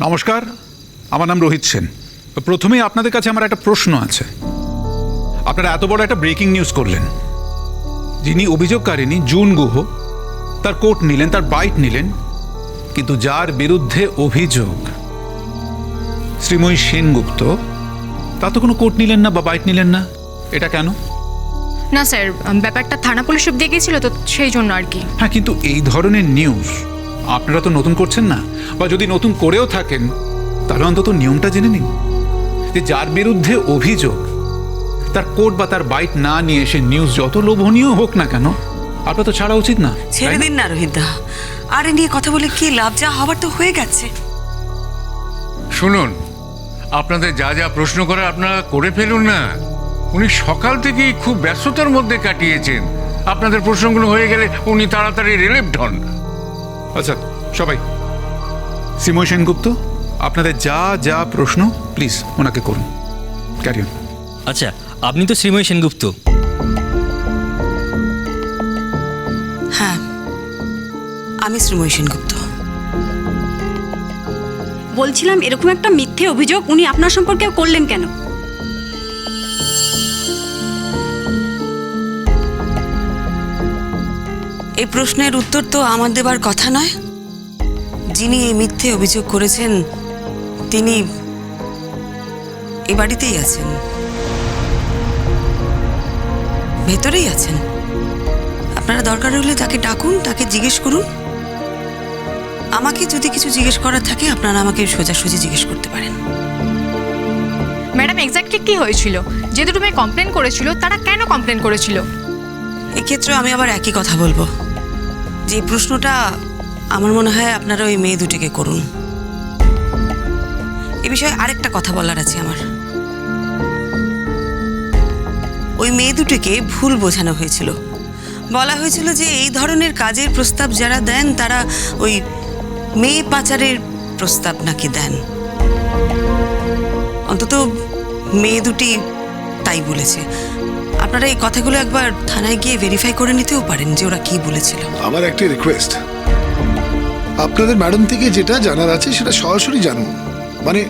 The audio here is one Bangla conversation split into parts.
নমস্কার আমার নাম রোহিত সেন। প্রথমেই আপনাদের কাছে আমার একটা প্রশ্ন আছে। আপনারা এত বড় একটা ব্রেকিং নিউজ করলেন। যিনি অভিযোগকারিনী জুন গুহ তার কোর্ট নিলেন তার বাইট নিলেন কিন্তু যার বিরুদ্ধে অভিযোগ শ্রীময়ী সেনগুপ্ত তা তো কোনো কোর্ট নিলেন না বা বাইট নিলেন না। এটা কেন? না স্যার ব্যাপারটা থানা পুলিশ অব্দি গিয়েছিল তো সেই জন্য আর কি। হ্যাঁ কিন্তু এই ধরনের নিউজ আপনারা তো নতুন করছেন না। বা যদি নতুন করেও থাকেন তাহলে অন্তত নিয়মটা জেনে নিন। যে যার বিরুদ্ধে অভিযোগ তার কোর্ট বা তার বাইট না নিয়ে এসে নিউজ যত লোভনীয় হোক না কেন আপনার তো ছাড়া উচিত না ছেড়ে? দিন না রোহিতদা আর নিয়ে কথা বলে কি লাভ? যা হবার তো হয়ে গেছে। শুনুন আপনাদের যা যা প্রশ্ন করার আপনারা করে ফেলুন না। উনি সকাল থেকেই খুব ব্যস্ততার মধ্যে কাটিয়েছেন। আপনাদের প্রশ্নগুলো হয়ে গেলে উনি তাড়াতাড়ি রিলিভড হন। আচ্ছা সবাই। শ্রীময় সেনগুপ্ত আপনাদের যা যা প্রশ্ন প্লিজ ওনাকে করুন। ক্যারিয়ন আচ্ছা আপনি তো শ্রীময় সেনগুপ্ত। হ্যাঁ আমি শ্রীময়ী সেনগুপ্ত। বলছিলাম এরকম একটা মিথ্যে অভিযোগ উনি আপনার সম্পর্কে করলেন কেন? এই প্রশ্নের উত্তর তো আমার দেবার কথা নয়। যিনি এই মিথ্যে অভিযোগ করেছেন তিনি এ বাড়িতেই আছেন। ভেতরেই আছেন। আপনারা দরকার হলে তাকে ডাকুন তাকে জিজ্ঞেস করুন। আমাকে যদি কিছু জিজ্ঞেস করার থাকে আপনারা আমাকে সোজাসুজি জিজ্ঞেস করতে পারেন। ম্যাডাম এক্স্যাক্টলি কি হয়েছিল? যে দুটো মেয়ে কমপ্লেন করেছিল তারা কেন কমপ্লেন করেছিল? এক্ষেত্রে আমি আবার একই কথা বলব। যে প্রশ্নটা আমার মনে হয় আপনারা ওই মেয়ে দুটিকে করুন। এ বিষয়ে আরেকটা কথা বলার আছে আমার। ওই মেয়ে দুটিকে ভুল বোঝানো হয়েছিল। বলা হয়েছিল যে এই ধরনের কাজের প্রস্তাব যারা দেন, তারা ওই মেয়ে পাচারের প্রস্তাব নাকি দেন। অন্তত মেয়ে দুটি তাই বলেছে। আপনারা এই কথাগুলো একবার থানায় গিয়ে ভেরিফাই করে নিতেও পারেন যে ওরা কি বলেছিল। আমার একটি রিকোয়েস্ট আপনাদের ম্যাডাম থেকে যেটা জানার আছে সেটা সরাসরি জানুন। মানে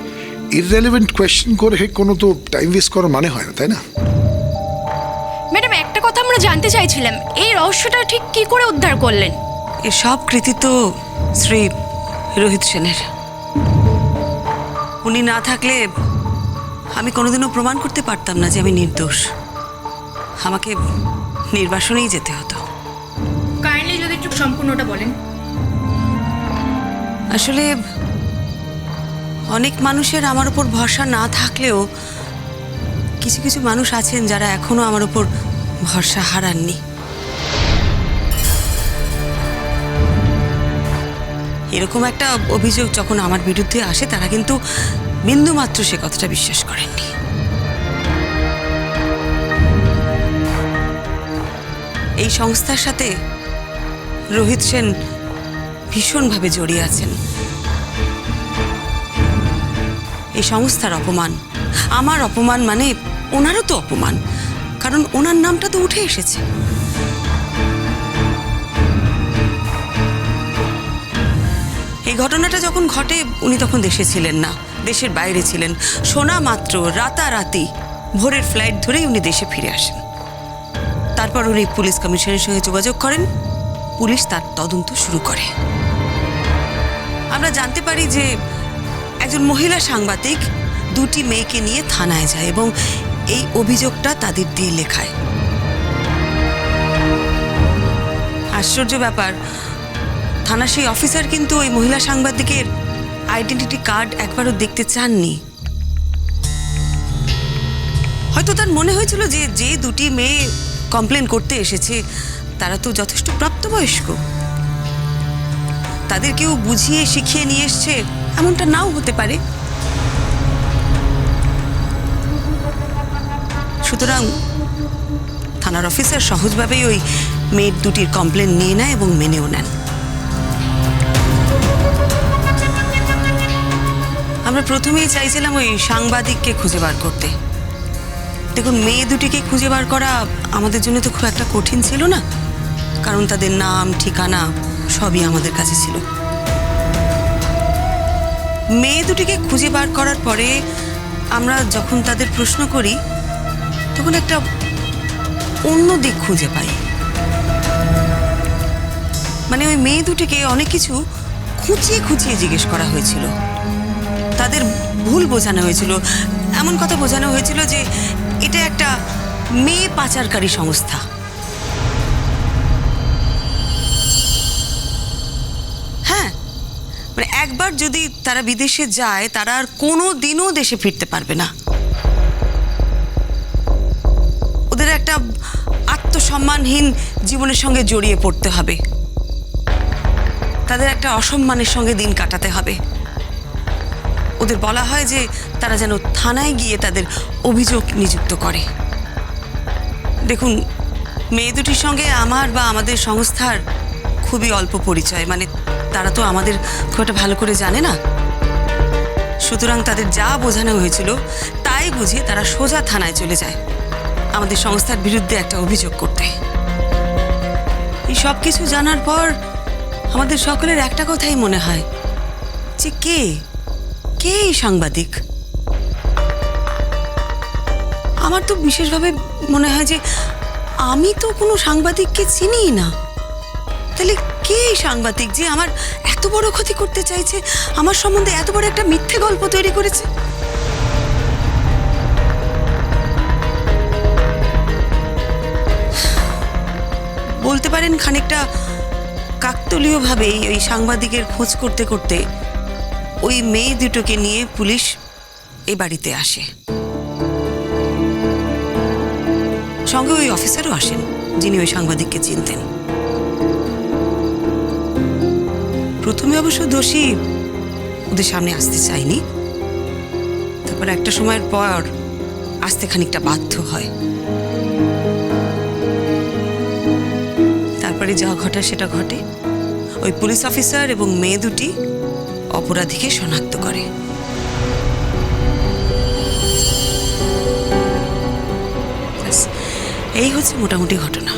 ইররেলিভেন্ট কোয়েশ্চেন করে কোনো তো টাইম ওয়েস্ট করার মানে হয় না তাই না? ম্যাডাম একটা কথা আমরা জানতে চাইছিলাম। এই রহস্যটা ঠিক কি করে উদ্ধার করলেন? এর সব কৃতিত্ব শ্রী রোহিত সেনের। উনি না থাকলে আমি কোনোদিনও প্রমাণ করতে পারতাম না যে আমি নির্দোষ। আমাকে নির্বাসনেই যেতে হতো। কাইন্ডলি যদি একটু সম্পূর্ণটা বলেন। আসলে অনেক মানুষের আমার উপর ভরসা না থাকলেও কিছু কিছু মানুষ আছেন যারা এখনও আমার উপর ভরসা হারাননি। এরকম একটা অভিযোগ যখন আমার বিরুদ্ধে আসে তারা কিন্তু বিন্দুমাত্র সে কথাটা বিশ্বাস করেননি। এই সংস্থার সাথে রোহিত সেন ভীষণভাবে জড়িয়ে আছেন। এই সংস্থার অপমান, আমার অপমান মানে ওনারও তো অপমান, কারণ ওনার নামটা তো উঠে এসেছে। এই ঘটনাটা যখন ঘটে, উনি তখন দেশে ছিলেন না, দেশের বাইরে ছিলেন। শোনা মাত্র, রাতারাতি, ভোরের ফ্লাইট ধরেই উনি দেশে ফিরে আসেন। তারপর উনি পুলিশ কমিশনের সঙ্গে যোগাযোগ করেন। পুলিশ তার তদন্ত শুরু করে। আমরা জানতে পারি যে একজন মহিলা সাংবাদিক দুটি মেয়েকে নিয়ে থানায় যায় এবং এই অভিযোগটা তাদের দিয়ে লেখায়। আশ্চর্য ব্যাপার। থানার সেই অফিসার কিন্তু ওই মহিলা সাংবাদিকের আইডেন্টিটি কার্ড একবারও দেখতে চাননি। হয়তো তার মনে হয়েছিল যে যে দুটি মেয়ে কমপ্লেন করতে এসেছে, তারা তো যথেষ্ট প্রাপ্তবয়স্ক। তাদের কেউ বুঝিয়ে শিখিয়ে নিয়ে এসছে, এমনটা নাও হতে পারে। সুতরাং থানার অফিসার সহজভাবেই ওই মেয়ের দুটির কমপ্লেন নিয়ে নেয় এবং মেনেও নেন। আমরা প্রথমেই চাইছিলাম ওই সাংবাদিককে খুঁজে বার করতে। দেখুন, মেয়ে দুটিকে খুঁজে বার করা আমাদের জন্য তো খুব একটা কঠিন ছিল না। কারণ তাদের নাম, ঠিকানা সবই আমাদের কাছে ছিল। মেয়ে দুটিকে খুঁজে বার করার পরে আমরা যখন তাদের প্রশ্ন করি, তখন একটা অন্য দিক খুঁজে পাই। মানে ওই মেয়ে দুটিকে অনেক কিছু খুঁচিয়ে খুঁচিয়ে জিজ্ঞেস করা হয়েছিল। তাদের ভুল বোঝানো হয়েছিল। এমন কথা বোঝানো হয়েছিল যে এটা একটা মেয়ে পাচারকারী সংস্থা। হ্যাঁ মানে একবার যদি তারা বিদেশে যায়, তারা আর কোনো দিনও দেশে ফিরতে পারবে না। ওদের একটা আত্মসম্মানহীন জীবনের সঙ্গে জড়িয়ে পড়তে হবে। তাদের একটা অসম্মানের সঙ্গে দিন কাটাতে হবে। ওদের বলা হয় যে তারা যেন থানায় গিয়ে তাদের অভিযোগ নিযুক্ত করে। দেখুন, মেয়ে দুটির সঙ্গে আমার বা আমাদের সংস্থার খুবই অল্প পরিচয়। মানে তারা তো আমাদের খুব একটা ভালো করে জানে না। সুতরাং তাদের যা বোঝানো হয়েছিল, তাই বুঝিয়ে তারা সোজা থানায় চলে যায়। আমাদের সংস্থার বিরুদ্ধে একটা অভিযোগ করতে। এই সব কিছু জানার পর আমাদের সকলের একটা কথাই মনে হয়। যে কে? কে এই সাংবাদিক? আমার তো বিশেষভাবে মনে হয় যে আমি তো কোনো সাংবাদিককে চিনিই না। তাহলে কে এই সাংবাদিক যে আমার এত বড় ক্ষতি করতে চাইছে, আমার সম্বন্ধে এত বড় একটা মিথ্যে গল্প তৈরি করেছে? বলতে পারেন খানিকটা কাকতলীয়ভাবেই ওই সাংবাদিকের খোঁজ করতে করতে ওই মেয়ে দুটোকে নিয়ে পুলিশ এই বাড়িতে আসে। সঙ্গে ওই অফিসারও আসেন, যিনি ওই সাংবাদিককে চিনতেন। প্রথমে অবশ্য দোষী ওদের সামনে আসতে চায়নি। তারপর একটা সময়ের পর আসতে খানিকটা বাধ্য হয়। তারপরে যা ঘটা সেটা ঘটে। ওই পুলিশ অফিসার এবং মেয়ে দুটি অপরাধীকে শনাক্ত করে। এই হচ্ছে মোটামুটি ঘটনা।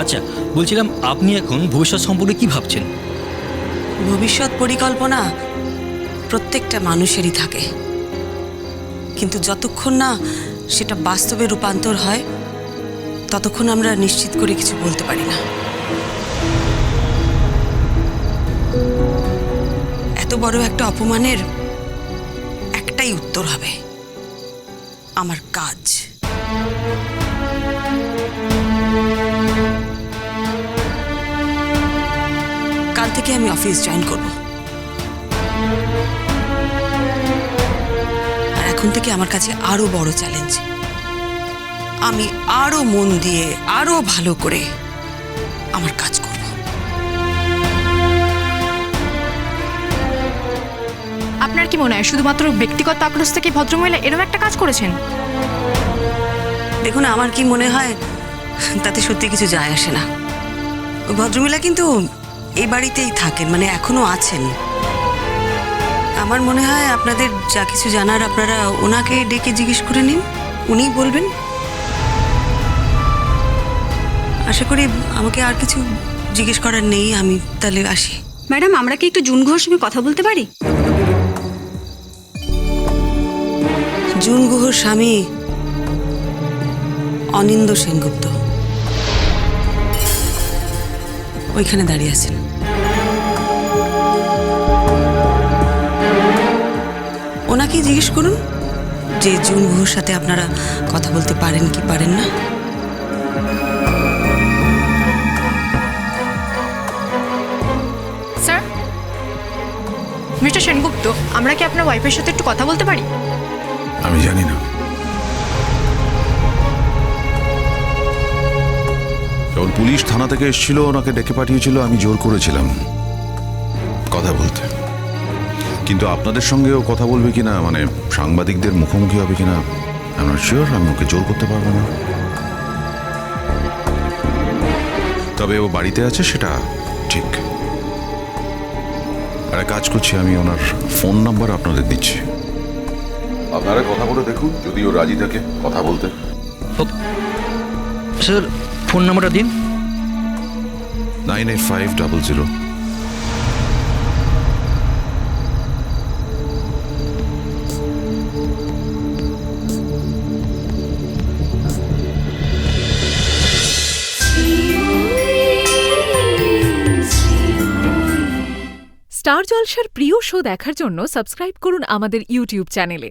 আচ্ছা বলছিলাম আপনি এখন ভবিষ্যৎ সম্পর্কে কি ভাবছেন? ভবিষ্যৎ পরিকল্পনা প্রত্যেকটা মানুষেরই থাকে। কিন্তু যতক্ষণ না সেটা বাস্তবে রূপান্তর হয় ততক্ষণ আমরা নিশ্চিত করে কিছু বলতে পারি না। এত বড় একটা অপমানের একটাই উত্তর হবে আমার কাজ। কাল থেকে আমি অফিস জয়েন করব। আর এখন থেকে আমার কাছে আরও বড় চ্যালেঞ্জ। আমি আরও মন দিয়ে, আরও ভালো করে আমার কাজ করব। আপনার কি মনে হয় শুধুমাত্র ব্যক্তিগত আক্রোশ থেকে ভদ্রমহিলা এরকম একটা কাজ করেছেন? দেখুন আমার কি মনে হয় তাতে সত্যি কিছু যায় আসে না। ভদ্রমহিলা কিন্তু এই বাড়িতেই থাকেন মানে এখনও আছেন। আমার মনে হয় আপনাদের যা কিছু জানার আপনারা ওনাকে ডেকে জিজ্ঞেস করে নিন উনিই বলবেন। আশা করি আমাকে আর কিছু জিজ্ঞেস করার নেই আমি তাহলে আসি। ম্যাডাম আমরা কি একটু জুন সঙ্গে কথা বলতে পারি? জুন গুহর স্বামী অনিন্দ সেনগুপ্ত। ওইখানে দাঁড়িয়ে আছেন। ওনাকে জিজ্ঞেস করুন যে জুন গুহর সাথে আপনারা কথা বলতে পারেন কি পারেন না? মিস্টার সেনগুপ্ত, আমরা কি আপনার ওয়াইফের সাথে একটু কথা বলতে পারি? আমি জানি না। যখন পুলিশ থানা থেকে এসেছিল, ওনাকে ডেকে পাঠিয়েছিল, আমি জোর করেছিলাম কথা বলতে। কিন্তু আপনাদের সঙ্গেও কথা বলবে কিনা মানে সাংবাদিকদের মুখোমুখি হবে কিনা আমি শিওর আমি ওকে জোর করতে পারব না। তবে ও বাড়িতে আছে, সেটা ঠিক। আর কাজ করছি, আমি ওনার ফোন নাম্বার আপনাদের দিচ্ছি। আপনারা কথা বলে দেখুন যদি ও রাজি থাকে কথা বলতে। স্যার ফোন নাম্বারটা দিন। Nine eight five double zero. Star জলসার প্রিয় শো দেখার জন্য সাবস্ক্রাইব করুন আমাদের ইউটিউব চ্যানেলে।